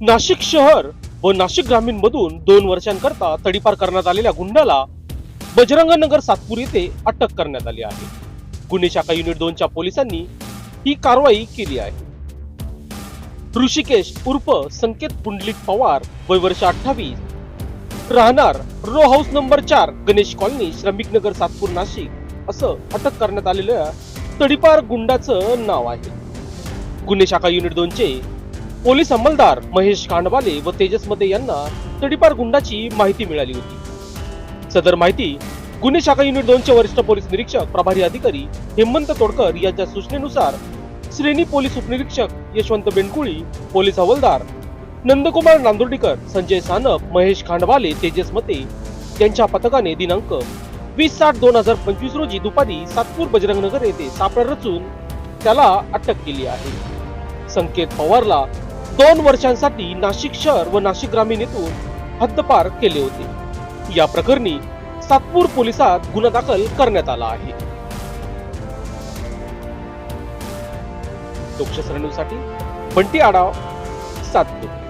नाशिक शहर व नाशिक ग्रामीण मधून दोन वर्षांकरता तडीपार करण्यात आलेल्या गुंडाला बजरंगनगर सातपूर येथे अटक करण्यात आली आहे. गुन्हे शाखा युनिट दोनच्या पोलिसांनी ही कारवाई केली आहे. ऋषिकेश उर्फ संकेत पुंडलिक पवार वय वर्ष अठ्ठावीस. राहणार रो हाऊस नंबर चार गणेश कॉलनी श्रमिक नगर सातपूर नाशिक. असं अटक करण्यात आलेल्या तडीपार गुंडाचं नाव आहे. गुन्हे शाखा युनिट दोनचे पोलीस अंमलदार महेश खांडवाले व तेजस मते यांना तडीपार गुंडाची माहिती मिळाली होती. सदर माहिती गुन्हे शाखा युनिट दोनचे वरिष्ठ पोलीस निरीक्षक प्रभारी अधिकारी हेमंत तोडकर यांच्या सूचनेनुसार श्रेणी पोलीस उपनिरीक्षक यशवंत बेंडकुळी पोलीस हवालदार नंदकुमार नांदुर्डीकर संजय सानप महेश खांडवाले तेजस मते यांच्या पथकाने दिनांक वीस सात दोन हजार पंचवीस रोजी दुपारी सातपूर बजरंगनगर येथे सापळा रचून त्याला अटक केली आहे. संकेत पवारला दोन वर्षांसाठी नाशिक शहर व नाशिक ग्रामीण येथून हद्दपार केले होते. या प्रकरणी सातपूर पोलिसात गुन्हा दाखल करण्यात आला आहे. लोकशास्त्र न्यूजसाठी बंटी आडाव सातपूर.